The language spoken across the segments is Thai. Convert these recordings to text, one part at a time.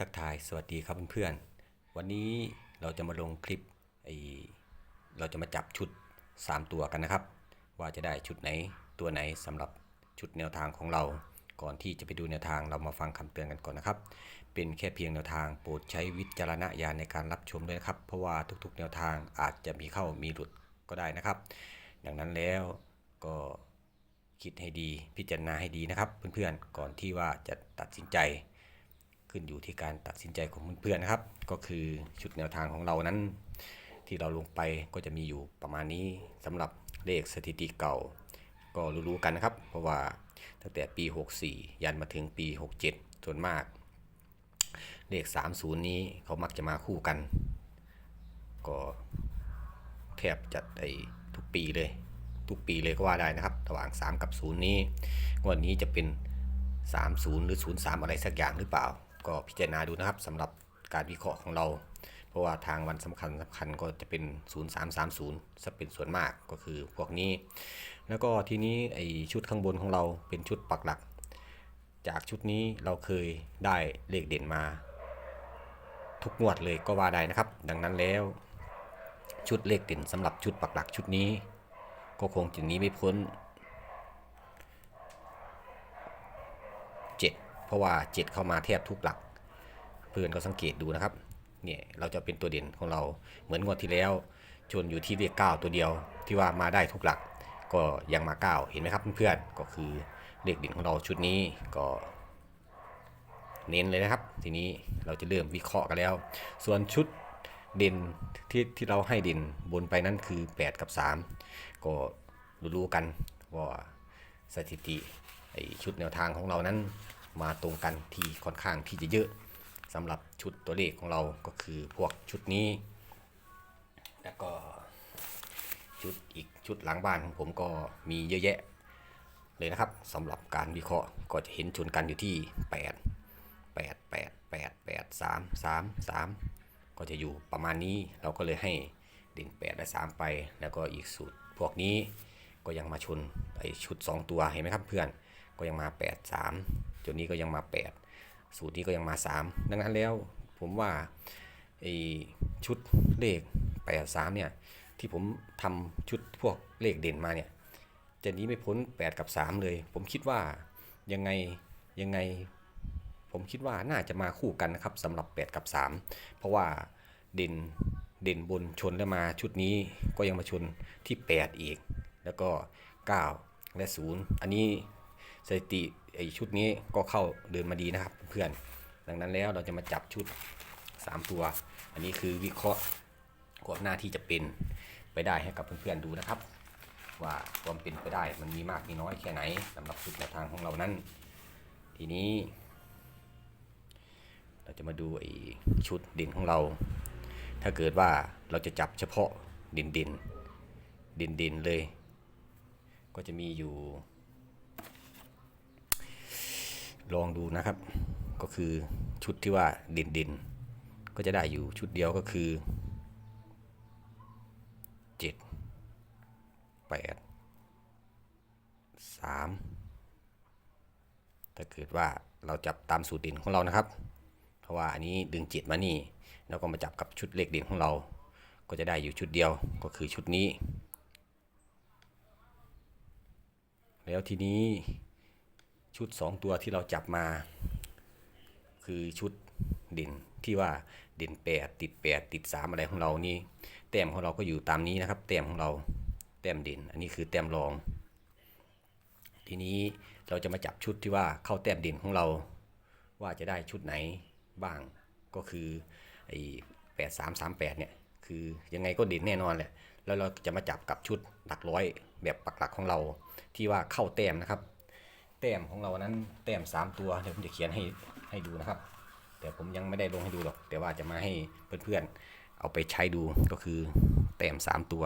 ทักทายสวัสดีครับเพื่อนๆ วันนี้เราจะมาลงคลิปไอเราจะมาจับชุด 3 ตัวกันนะครับ ว่าจะได้ชุดไหนตัวไหนสำหรับชุดแนวทางของเรา ก่อนที่จะไปดูแนวทางเรามาฟังคำเตือนกันก่อนนะครับ เป็นแค่เพียงแนวทางโปรดใช้วิจารณญาณในการรับชมด้วยนะครับ เพราะว่าทุกๆ แนวทางอาจจะมีเข้ามีหลุดก็ได้นะครับ ดังนั้นแล้วก็คิดให้ดีพิจารณาให้ดีนะครับ เพื่อนๆก่อนที่ว่าจะตัดสินใจ ขึ้นอยู่ที่การตัดสินใจของเพื่อนๆนะครับ ก็คือชุดแนวทางของเรานั้น ที่เราลงไปก็จะมีอยู่ประมาณนี้สำหรับเลขสถิติเก่า ก็รู้ๆกันนะครับ เพราะว่าตั้งแต่ปี 64 ยันมาถึงปี 67 ส่วนมาก เลข 30 นี้เขามักจะมาคู่กัน ก็แทบจะไอ้ทุกปีเลย ทุกปีเลยก็ว่าได้นะครับ ระหว่าง 3 กับ 0 นี้งวดนี้จะเป็น 30 หรือ 03 อะไรสักอย่างหรือเปล่า ก็พิจารณาดูนะครับสำหรับการวิเคราะห์ของเรา เพราะว่าทางวันสำคัญสำคัญก็จะเป็น 0330จะเป็นส่วนมากก็คือพวกนี้ แล้วก็ทีนี้ไอชุดข้างบนของเราเป็นชุดปักหลัก จากชุดนี้เราเคยได้เลขเด่นมา ทุกงวดเลยก็ว่าได้นะครับ ดังนั้นแล้วชุดเลขเด่นสำหรับชุดปักหลักชุดนี้ ก็คงจะนี้ไม่พ้น 7 เพราะว่า 7 เข้ามาแทบทุกหลัก เพื่อนก็สังเกตดูนะครับเนี่ยเราจะเป็นตัวเด่นของเราเหมือนงวดที่แล้ว ชนอยู่ที่เลข9ตัวเดียวที่ว่ามาได้ทุกหลัก ก็ยังมา9เห็นไหมครับเพื่อนๆก็คือเลขเด่นของเราชุดนี้ก็เน้นเลยนะครับ ทีนี้เราจะเริ่มวิเคราะห์กันแล้ว ส่วนชุดเด่นที่ที่เราให้เด่นบนไปนั้นคือ 8 กับ 3 ก็รู้ๆกันว่าสถิติชุดแนวทางของเรานั้น มาตรงกันที่ค่อนข้างที่จะเยอะสำหรับชุดตัวเลขของเราก็คือพวกชุดนี้ แล้วก็ชุดอีกชุดหลังบ้านของผมก็มีเยอะแยะเลยนะครับสำหรับการวิเคราะห์ก็จะเห็นชนกันอยู่ที่ 8 8 8 8 8 3 3 3 ก็จะอยู่ประมาณนี้เราก็เลยให้เด่น8และ3 ไป แล้วก็อีกสูตรพวกนี้ก็ยังมาชนไอชุด 2 ตัวเห็นไหมครับเพื่อน ก็ยังมา 8 3จุดนี้ก็ยังมา 8 สูตรนี้ก็ยังมา 3 ดังนั้นแล้วผมว่าไอชุดเลข 8 3เนี่ยที่ผมทำชุดพวกเลขเด่นมาเนี่ยจะนี้ไม่พ้น 8 กับ 3 เลย ผมคิดว่ายังไงยังไง ผมคิดว่าน่าจะมาคู่กันนะครับสำหรับ 8 กับ 3 เพราะว่าเด่นเด่นบนชนแล้วมาชุดนี้ก็ยังมาชนที่ 8 อีก แล้วก็ 9 และ 0 อันนี้ สถิติไอชุดนี้ก็เข้าเดินมาดีนะครับเพื่อนดังนั้นแล้วเราจะมาจับชุด 3 ตัว อันนี้คือวิเคราะห์ก่อนหน้าที่จะเป็นไปได้ให้กับเพื่อนๆดูนะครับ ว่าความเป็นไปได้มันมีมากมีน้อยแค่ไหนสำหรับชุดแนวทางของเรานั้น ทีนี้ เราจะมาดูไอชุดเด่นของเรา ถ้าเกิดว่าเราจะจับเฉพาะเด่นเด่นด่นเด่นๆเลย ก็จะมีอยู่ ลองดูนะครับ ก็คือชุดที่ว่าเด่นด่นๆ ก็จะได้อยู่ชุดเดียวก็คือ 7 8 3 ถ้าเกิดว่าเราจับตามสูตรเด่นของเรานะครับ เพราะว่าอันนี้ดึงจิตมานี่ แล้วก็มาจับกับชุดเลขเด่นของเรา ก็จะได้อยู่ชุดเดียวก็คือชุดนี้ แล้วทีนี้ ชุด 2 ตัวที่เราจับมา คือชุดเด่นที่ว่าเด่น 8 ติด 8 ติด 3 อะไรของเรานี่แต้มของเราก็อยู่ตามนี้นะครับแต้มของเราแต้มเด่น อันนี้คือแต้มรอง ทีนี้เราจะมาจับชุดที่ว่าเข้าแต้มเด่นของเรา ว่าจะได้ชุดไหนบ้างก็คือไอ้แปดสามสามแปดเนี่ยคือยังไงก็เด่นแน่นอนแหละแล้วเราจะมาจับกับชุดหลักร้อยแบบปักหลักของเราที่ว่าเข้าแต้มนะครับ แต้มของเรานั้นแต้มสามตัวเดี๋ยวผมจะเขียนให้ให้ดูนะครับ แต่ผมยังไม่ได้ลงให้ดูหรอก แต่ว่าจะมาให้เพื่อนๆเอาไปใช้ดูก็คือแต้มสามตัว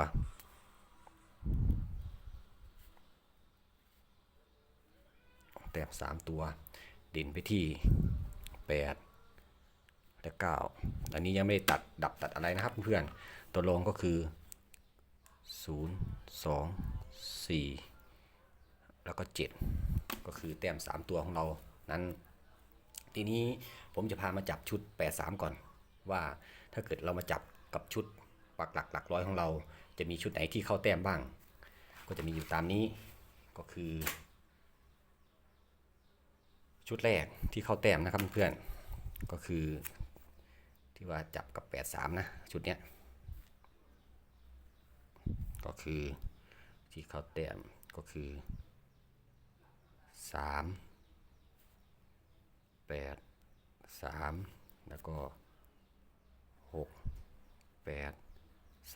แต้มสามตัว เด่นไปที่แปดและเก้าอันนี้ยังไม่ได้ตัดดับตัดอะไรนะครับเพื่อนๆตัวรองก็คือศูนย์สองสี่ แล้วก็เจ็ดก็คือแต้มสามตัวของเรานั้น ทีนี้ผมจะพามาจับชุด 83 ก่อน ว่าถ้าเกิดเรามาจับกับชุดปักหลักหลักร้อยของเรา จะมีชุดไหนที่เข้าแต้มบ้าง ก็จะมีอยู่ตามนี้ก็คือ ชุดแรกที่เข้าแต้มนะครับเพื่อนก็คือที่ว่าจับกับ 83 นะ ชุดเนี้ยก็คือที่เข้าแต้มก็คือ 3 8 3แล้วก็6 8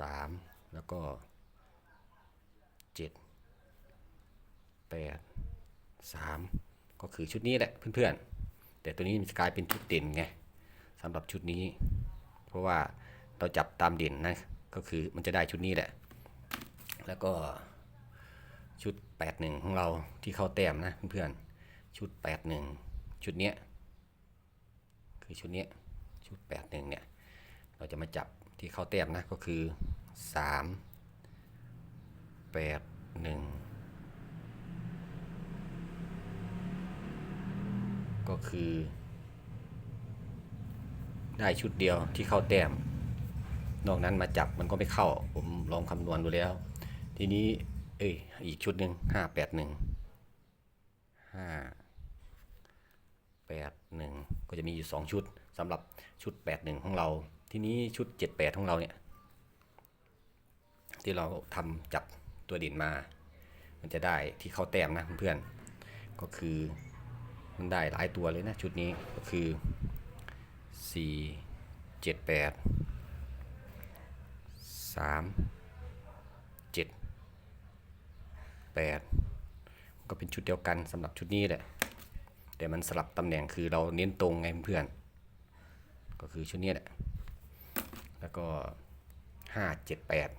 3แล้วก็7 8 3ก็คือชุดนี้แหละเพื่อนๆ แต่ตัวนี้มันจะกลายเป็นชุดเด่นไงสำหรับชุดนี้ เพราะว่าเราจับตามเด่นนะก็คือมันจะได้ชุดนี้แหละ แล้วก็ ชุด 81 ของเราที่เข้าแต้มนะเพื่อนๆ ชุด 81 ชุดเนี้ยคือชุดเนี้ยชุด 81 เนี่ย เราจะมาจับที่เข้าแต้มนะก็คือ 3 8 1 ก็คือ ได้ชุดเดียวที่เข้าแต้ม นอกนั้นมาจับมันก็ไม่เข้า ผมลองคำนวณดูแล้ว ทีนี้ เอ้ยอีกชุดหนึ่งห้าแปดหนึ่งห้าแปดหนึ่งก็จะมีอยู่สองชุดสำหรับชุดแปดหนึ่งของเรา ทีนี้ชุดเจ็ดแปดของเราเนี่ยที่เราทำจับตัวด่นมา มันจะได้ที่เข้าแต้มนะเพื่อนก็คือมันได้หลายตัวเลยนะชุดนี้ก็คือ4 7 8 3 7 8ก็เป็นชุดเดียวกันสำหรับชุดนี้แหละแต่มันสลับตำแหน่งคือเราเน้นตรงไงเพื่อน ก็คือชุดนี้แหละ แล้วก็ 5 7 8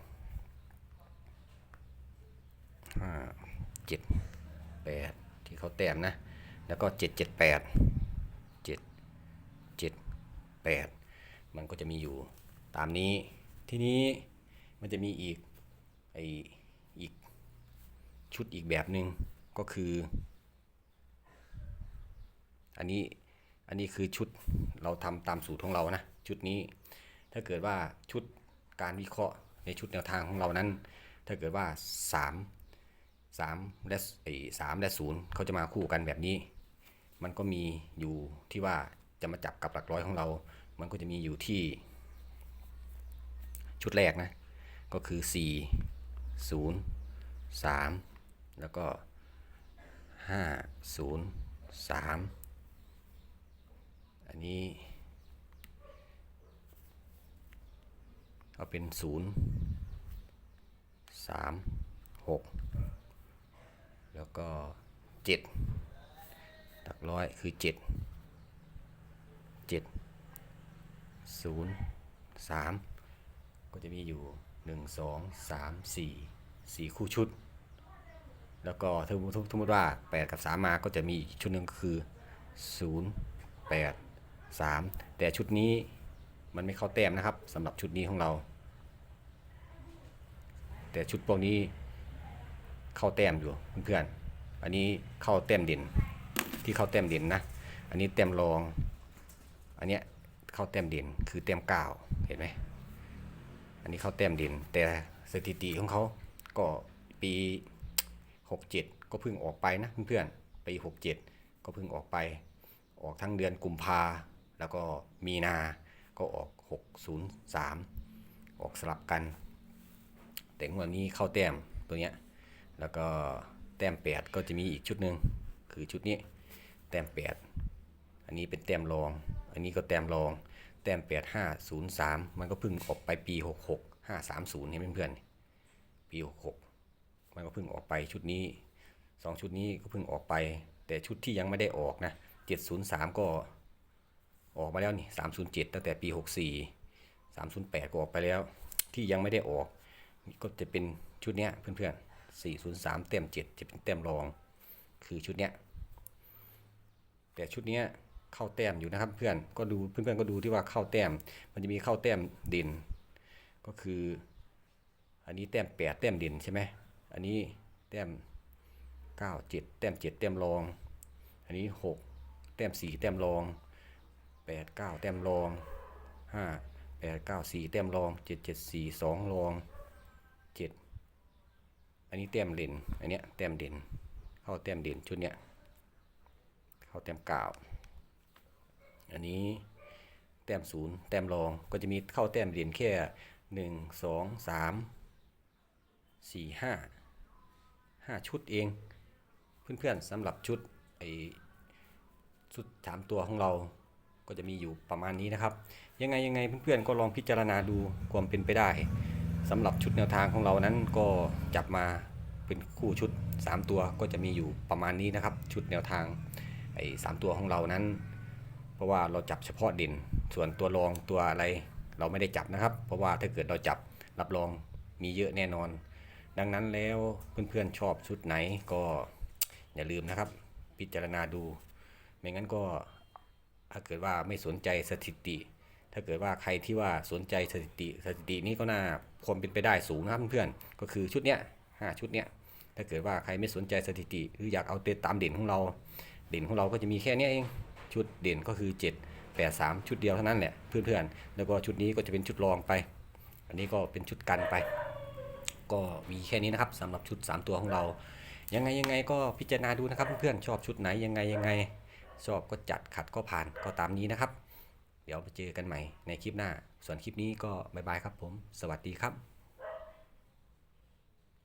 5 7 8 ที่เขาแต้มนะ แล้วก็ 7 7 8 7 7 8 มันก็จะมีอยู่ตามนี้ ทีนี้มันจะมีอีกไอ ชุดอีกแบบหนึ่งก็คือ อันนี้อันนี้คือชุดเราทำตามสูตรของเรานะชุดนี้ถ้าเกิดว่าชุดการวิเคราะห์ในชุดแนวทางของเรานั้น ถ้าเกิดว่า 3 3และไอสามและศูนย์เขาจะมาคู่กันแบบนี้ มันก็มีอยู่ที่ว่าจะมาจับกับหลักร้อยของเรา มันก็จะมีอยู่ที่ ชุดแรกนะ ก็คือ 4 0 3 แล้วก็ 5 0 3 อันนี้เอาเป็น 0 3 6 แล้วก็7หลักร้อยคือ 7 7 0 3 ก็จะมีอยู่ 1 2 3 4 4 คู่ชุด แล้วก็ถ้าสมมติว่า 8 กับ 3 มาก็จะมีอีกชุดหนึ่งคือ 0 8 3 แต่ชุดนี้มันไม่เข้าแต้มนะครับสำหรับชุดนี้ของเรา แต่ชุดพวกนี้เข้าแต้มอยู่เพื่อนๆอันนี้เข้าแต้มเด่นที่เข้าแต้มเด่นนะอันนี้แต้มรอง อันเนี้ยเข้าแต้มเด่นคือแต้มเก้าเห็นไหมอันนี้เข้าแต้มเด่นแต่สถิติของเขาก็ปี 67 ก็เพิ่งออกไปนะเพื่อนๆปี 67 ก็เพิ่งออกไป ออกทั้งเดือนกุมภาแล้วก็มีนา ก็ออก 603 ออกสลับกัน แต่งวดนี้เข้าแต้มตัวเนี้ย แล้วก็แต้ม 8 ก็จะมีอีกชุดหนึ่งคือชุดนี้แต้ม 8 อันนี้เป็นแต้มรอง อันนี้ก็แต้มรอง แต้ม 8503 มันก็เพิ่งออกไปปี 66 530เนี่ยเพื่อนๆปี 66 มันก็เพิ่งออกไปชุดนี้ 2 ชุดนี้ก็เพิ่งออกไป แต่ชุดที่ยังไม่ได้ออกนะ703 ก็ออกมาแล้วนี่307 ตั้งแต่ปี 64 308 ก็ออกไปแล้ว ที่ยังไม่ได้ออก ก็จะเป็นชุดเนี้ยเพื่อนๆ 403 เต็ม 7 จะเป็นเต็มรอง คือชุดเนี้ย แต่ชุดเนี้ยเข้าแต้มอยู่นะครับเพื่อน ก็ดูเพื่อนๆก็ดูที่ว่าเข้าแต้ม มันจะมีเข้าแต้มด่นก็คือ อันนี้แต้ม 8 แต้มด่นใช่ไหม อันนี้แต้ม9 7แต้ม7แต้มรอง อันนี้6แต้ม4แต้มรองแปดเก้าแต้มรองห้าแปดเก้าสี่แต้มรองเจ็ดเจ็ดสี่สองรองเจ็ดอันนี้แต้มเด่นอันเนี้ยแต้มเด่นเข้าแต้มเด่นชุดเนี้ยเข้าแต้มเก้าอันนี้แต้มศูนย์แต้มรองก็จะมีเข้าแต้มเด่นแค่หนึ่งสองสามสี่ห้า ห้าชุดเอง เพื่อนๆสำหรับชุดไอชุดสามตัวของเราก็จะมีอยู่ประมาณนี้นะครับ ยังไงยังไงเพื่อนๆก็ลองพิจารณาดูความเป็นไปได้สำหรับชุดแนวทางของเรานั้นก็จับมาเป็นคู่ชุด 3 ตัวก็จะมีอยู่ประมาณนี้นะครับ ชุดแนวทางไอ้สามตัวของเรานั้น เพราะว่าเราจับเฉพาะเด่นส่วนตัวรองตัวอะไรเราไม่ได้จับนะครับ เพราะว่าถ้าเกิดเราจับรับรองมีเยอะแน่นอน ดังนั้นแล้วเพื่อนๆชอบชุดไหนก็อย่าลืมนะครับ พิจารณาดู ไม่งั้นก็ถ้าเกิดว่าไม่สนใจสถิติ ถ้าเกิดว่าใครที่ว่าสนใจสถิติสถิตินี้ก็น่าความเป็นไปได้สูงนะครับเพื่อนๆก็คือชุดเนี้ยห้าชุดเนี้ยถ้าเกิดว่าใครไม่สนใจสถิติ หรืออยากเอาเตตามเด่นของเรา เด่นของเราก็จะมีแค่นี้เองชุดเด่นก็คือ 7 8 3 ชุดเดียวเท่านั้นแหละเพื่อนๆแล้วก็ชุดนี้ก็จะเป็นชุดรองไป อันนี้ก็เป็นชุดกันไป ก็มีแค่นี้นะครับสำหรับชุด 3 ตัวของเรา ยังไงยังไงก็พิจารณาดูนะครับเพื่อนๆชอบชุดไหนยังไงยังไงชอบก็จัดขัดก็ผ่านก็ตามนี้นะครับ เดี๋ยวไปเจอกันใหม่ในคลิปหน้า ส่วนคลิปนี้ก็บายบายครับผม สวัสดีครับ